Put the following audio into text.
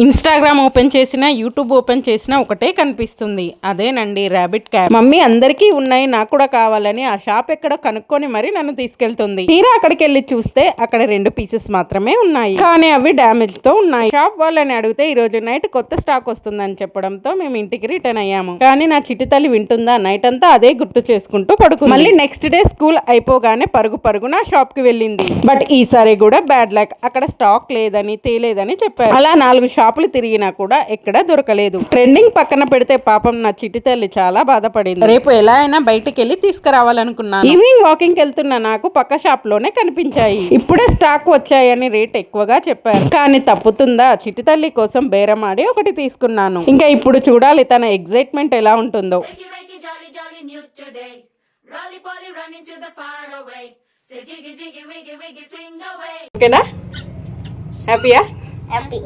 Instagram open చేసినా YouTube open చేసినా ఒకటే కనిపిస్తుంది. అదేనండి ర్యాబిట్ క్యాప్ మమ్మీ అందరికీ ఉన్నాయి నాకు కూడా కావాలని ఆ షాప్ ఎక్కడో కనుక్కొని మరి నన్ను తీసుకెళ్తుంది. తీరా అక్కడికి వెళ్ళి చూస్తే అక్కడ రెండు పీసెస్ మాత్రమే ఉన్నాయి. కానీ అవి డ్యామేజ్తో ఉన్నాయి. షాప్ వాళ్ళని అడిగితే ఈ రోజు నైట్ కొత్త స్టాక్ వస్తుందని చెప్పడంతో మేము ఇంటికి రిటర్న్ అయ్యాము. కానీ నా చిట్టి తల్లి వింటుందా? నైట్ అంతా అదే గుర్తు చేసుకుంటూ పడుకు మళ్ళీ నెక్స్ట్ డే స్కూల్ అయిపోగానే పరుగు పరుగు నా షాప్కి వెళ్ళింది. బట్ ఈసారి కూడా బ్యాడ్ లక్ అక్కడ స్టాక్ లేదని తేలేదని చెప్పారు. అలా నాలుగు షాపులు తిరిగినా కూడా ఎక్కడా దొరకలేదు. ట్రెండింగ్ పక్కన పెడితే పాపం నా చిట్టి తల్లి చాలా బాధపడింది. రేపు ఎలా అయినా బయటకు వెళ్ళి తీసుకురావాలనుకున్నాను. ఈవినింగ్ వాకింగ్ వెళ్తున్న నాకు పక్క షాప్లోనే కనిపించాయి. ఇప్పుడే స్టాక్ వచ్చాయని రేట్ ఎక్కువగా చెప్పారు. కానీ తప్పుతుందా? చిట్టి తల్లి కోసం బేరమాడి ఒకటి తీసుకున్నాను. ఇంకా ఇప్పుడు చూడాలి తన ఎగ్జైట్మెంట్ ఎలా ఉంటుందో. ఓకేనా? హ్యాపీయా? హ్యాపీ.